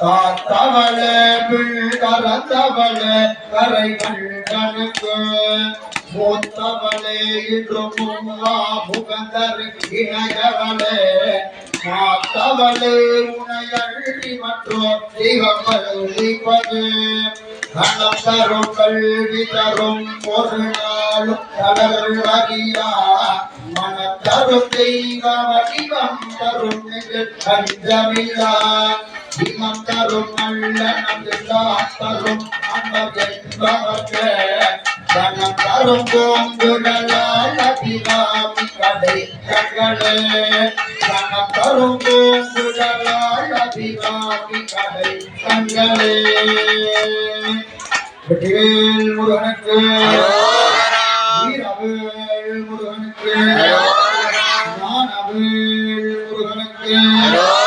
காத்தவள பிள் கரத்தவளே கரைகள் கணக்கு. மூத்தவளே இன்றும் முன்வா முகந்தர் இணையவளே. மாத்தவளே உனையள்ளி மற்றும் திகப்பது கணம் தரும் கல்வி தரும் ஒரு நாளும் கடல் அறியா மனம் தரும் தெய்வ வடிவம் தரும் கஞ்சமில்லா மத்தரும் நல்ல நல்லாத்தரும் அம்பென்பவர்க்கு தனம் தரும் பூங்குழலால் அபிராமி கடை கங்களே தனம் தரும் பூங்குழலால் அபிராமி கடை கங்களே வெற்றிவேல் முருகனுக்கு வீரவேல் முருகனுக்கு ஞானவேல் முருகனுக்கு